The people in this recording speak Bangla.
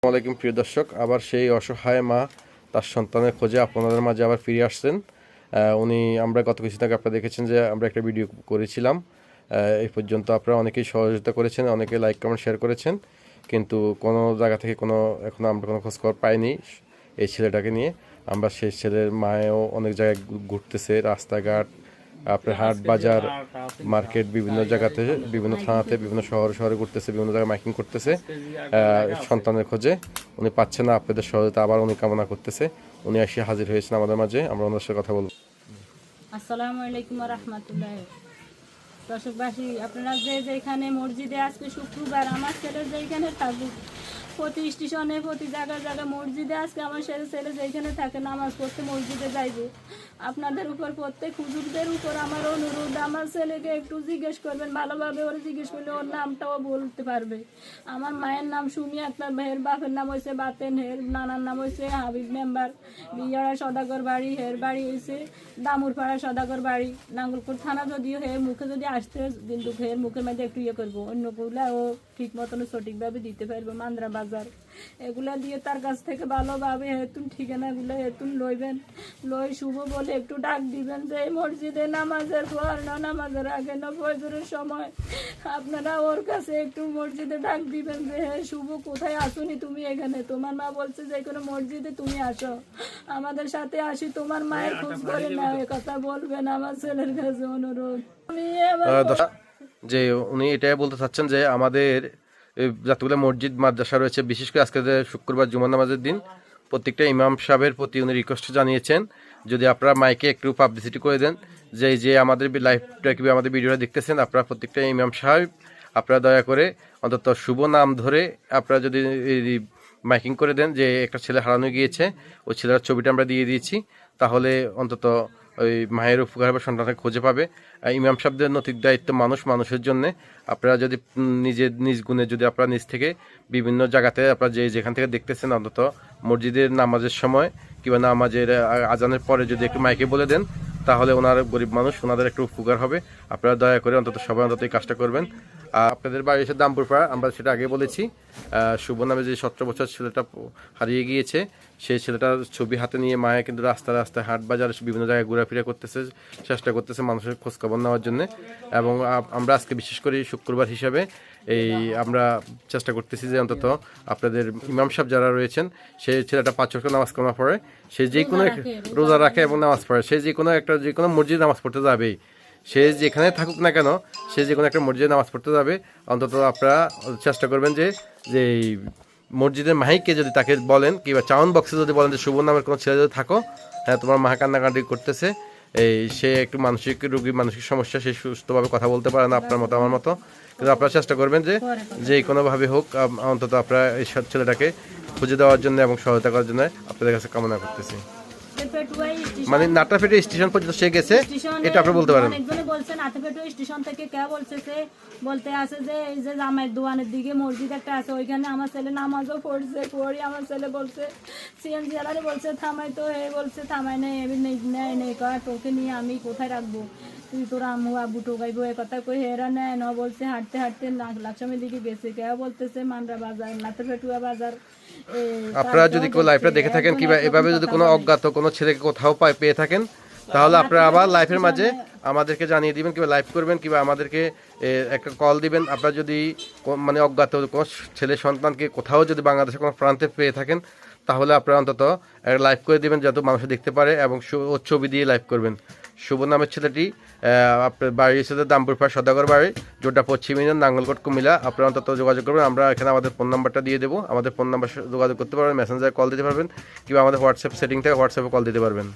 আসসালামাইকুম প্রিয় দর্শক। আবার সেই অসহায় মা তার সন্তানের খোঁজে আপনাদের মাঝে আবার ফিরে আসছেন। উনি, আমরা গত কিছু আগে আপনারা দেখেছেন যে আমরা একটা ভিডিও করেছিলাম। এই পর্যন্ত আপনারা অনেকেই সহযোগিতা করেছেন, অনেকে লাইক কমেন্ট শেয়ার করেছেন। কিন্তু কোনো জায়গা থেকে কোনো, এখনও আমরা কোনো খোঁজখবর পাইনি এই ছেলেটাকে নিয়ে। আমরা সেই ছেলের মায়েও অনেক জায়গায় ঘুরতেছে, রাস্তাঘাট আপনার হাট, বাজার, মার্কেট, বিভিন্ন জায়গাতে, বিভিন্ন থানাতে, বিভিন্ন শহরে শহরে ঘুরতেছে, বিভিন্ন জায়গায় মাইকিং করতেছে সন্তানের খোঁজে। উনি পাচ্ছে না আপনাদের সহযোগিতা, আবার উনি কামনা করতেছে। উনি এসে হাজির হয়েছেন আমাদের মাঝে, আমরা ওনার সাথে কথা বলব। আসসালামু আলাইকুম রহমতুল্লাহ। দর্শকবাসী, আপনারা যে যেখানে মসজিদে আজকে শুক্রবার, আমার ছেলে যেখানে থাকুক, প্রতি স্টেশনে, প্রতি জায়গায় জায়গায় মসজিদে আজকে আমার ছেলে ছেলে যেখানে থাকে, নামাজ পড়তে মসজিদে যাইবে। আপনাদের উপর, প্রত্যেক হুজুরদের উপর আমার অনুরোধ। আমার ছেলেকে একটু জিজ্ঞেস করবেন, ভালোভাবে ওরা জিজ্ঞেস করলে ওর নামটাও বলতে পারবে। আমার মায়ের নাম সুমি আক্তার হের বাপের নাম হয়েছে বাতেন হের, নানার নাম হয়েছে হাবিব মেম্বার। বিয়ারা সদাগর বাড়ি, হের বাড়ি হয়েছে দামুরপাড়া সদাগর বাড়ি। নাঙ্গলপুর থানা যদিও হে মুখে যদি আসতে, কিন্তু হের মুখের মধ্যে একটু ইয়ে করব। অন্যগুলা ও ঠিক মতন সঠিকভাবে দিতে পারবে, মান্দ্রা বাজার। এগুলা দিয়ে তার কাছ থেকে ভালোভাবে হেতুন ঠিকানাগুলো হেতুন লইবেন। লই শুভ বলে একটু ডাক দিবেন যে এই মসজিদে নামাজের পর না নামাজের আগে না ফজরের সময় আপনারা ওর কাছে একটু মসজিদে ডাক দিবেন যে হ্যাঁ শুভ কোথায় আসুনি তুমি এখানে? তোমার মা বলছে যে কোনো মসজিদে তুমি আসো। আমাদের সাথে আসি তোমার মায়ের খোঁজ করে না এ কথা বলবেন আমার ছেলের কাছে অনুরোধ। যে উনি এটাই বলতে চাচ্ছেন যে আমাদের যতগুলো মসজিদ মাদ্রাসা রয়েছে। বিশেষ করে আজকে যে শুক্রবার জুমার নামাজের দিন প্রত্যেকটা ইমাম সাহেবের প্রতি উনি রিকোয়েস্ট জানিয়েছেন। যদি আপনারা মাইকে একটু পাবলিসিটি করে দেন যে যে আমাদের লাইভটা কি আমাদের ভিডিওটা দেখতেছেন, আপনারা প্রত্যেকটা ইমাম সাহেব, আপনারা দয়া করে অন্তত শুভ নাম ধরে আপনারা যদি মাইকিং করে দেন যে একটা ছেলে হারানো গিয়েছে, ওই ছেলের ছবিটা আমরা দিয়ে দিয়েছি, তাহলে অন্তত ওই মায়ের উপকার বা সন্তানকে খুঁজে পাবে। ইমাম সাহেবদের নৈতিক দায়িত্ব মানুষ, মানুষের জন্য। আপনারা যদি নিজের নিজ গুণে যদি আপনারা নিজ থেকে বিভিন্ন জায়গাতে আপনারা যে যেখান থেকে দেখতেছেন, অন্তত মসজিদের নামাজের সময় কিংবা নামাজের আজানের পরে যদি একটু মাইকে বলে দেন তাহলে ওনার গরিব মানুষ, ওনাদের একটু উপকার হবে। আপনারা দয়া করে অন্তত সবাই অন্তত এই কাজটা করবেন। আপনাদের বাড়ি এসে দামপুর পাড়া আমরা সেটা আগে বলেছি। শুভ নামে যে সতেরো বছর ছেলেটা হারিয়ে গিয়েছে সেই ছেলেটার ছবি হাতে নিয়ে মায়ে কিন্তু রাস্তা রাস্তায় হাট বাজার, বিভিন্ন জায়গায় ঘোরাফেরা করতেছে, চেষ্টা করতেছে মানুষের খোঁজখবর নেওয়ার জন্য। এবং আমরা আজকে বিশেষ করে শুক্রবার হিসাবে এই আমরা চেষ্টা করতেছি যে অন্তত আপনাদের ইমাম সাহেব যারা রয়েছেন সেই ছেলেটা পাঁচ ওয়াক্ত নামাজ কামা পড়ে সে যে কোনো রোজা রাখে। এবং নামাজ পড়ে সে যে কোনো একটা যে কোনো মসজিদ নামাজ পড়তে যাবেই। সে যেখানে থাকুক না কেন সে যে কোনো একটা মসজিদে নামাজ পড়তে যাবে। অন্তত আপনারা চেষ্টা করবেন যে যে এই মসজিদের মাহিককে যদি তাকে বলেন কিংবা চাউন বক্সে যদি বলেন যে শুভ নামের কোনো ছেলে যদি থাকো হ্যাঁ তোমার মা কান্নাকাটি করতেছে এই সে একটু মানসিক রোগী মানসিক সমস্যা সে সুস্থভাবে কথা বলতে পারে না আপনার মতো আমার মতো। কিন্তু আপনারা চেষ্টা করবেন যে যে কোনোভাবে হোক অন্তত আপনারা এই ছেলেটাকে খুঁজে দেওয়ার জন্য এবং সহায়তা করার জন্য আপনাদের কাছে কামনা করতেছি। মানে নাটাফেটে স্টেশন পর্যন্ত সে গেছে এটা আপনি বলতে পারেন। অনেকজনে বলছেন আতেপেটো স্টেশন থেকে কে বলছে সে? বলতে আছে যে এই যে জামাইয়ের দোয়ানের দিকে মসজিদ একটা আছে ওইখানে আমার ছেলে নামাজও পড়ছে পড়ি আমার ছেলে বলছে সিএনজি আলারে বলছে থামাই তো হে বলছে থামাই নেই এমনি নেই নেই নেই কর তোকে নিয়ে আমি কোথায় রাখব? তুই তোর আম্মু আব্বু টোকাইবো এ কথা কই হেরা নেয় ন বলছে হাঁটতে হাঁটতে লাকসামের দিকে গেছে কে বলতেছে মানরা বাজার নাতে পেটুয়া বাজার। আপনারা যদি কোনো লাইফটা লাইভটা দেখে থাকেন কিংবা এভাবে যদি কোনো অজ্ঞাত কোনো ছেলেকে কোথাও পায় পেয়ে থাকেন তাহলে আপনারা আবার লাইফের মাঝে আমাদেরকে জানিয়ে দিবেন কিংবা লাইভ করবেন কিংবা আমাদেরকে একটা কল দিবেন। আপনারা যদি মানে অজ্ঞাত কোনো ছেলে সন্তানকে কোথাও যদি বাংলাদেশের কোনো প্রান্তে পেয়ে থাকেন তাহলে আপনারা অন্তত লাইভ করে দেবেন, যাতে মানুষ দেখতে পারে এবং ছবি দিয়ে লাইভ করবেন। শুভ নামের ছেলেটি আপনার বাড়ির সাথে দামপুর পাড় সদাগর বাড়ি যেটা পশ্চিম ইউনিয়ন নাঙ্গলকোট, কুমিল্লা। আপনারা অন্তত যোগাযোগ করবেন, আমরা এখানে আমাদের ফোন নাম্বারটা দিয়ে দেবো। আমাদের ফোন নাম্বার যোগাযোগ করতে পারবেন মেসেঞ্জারে কল দিতে পারবেন, কিংবা আমাদের হোয়াটসঅ্যাপ সেটিং থেকে হোয়াটসঅ্যাপে কল দিতে পারবেন।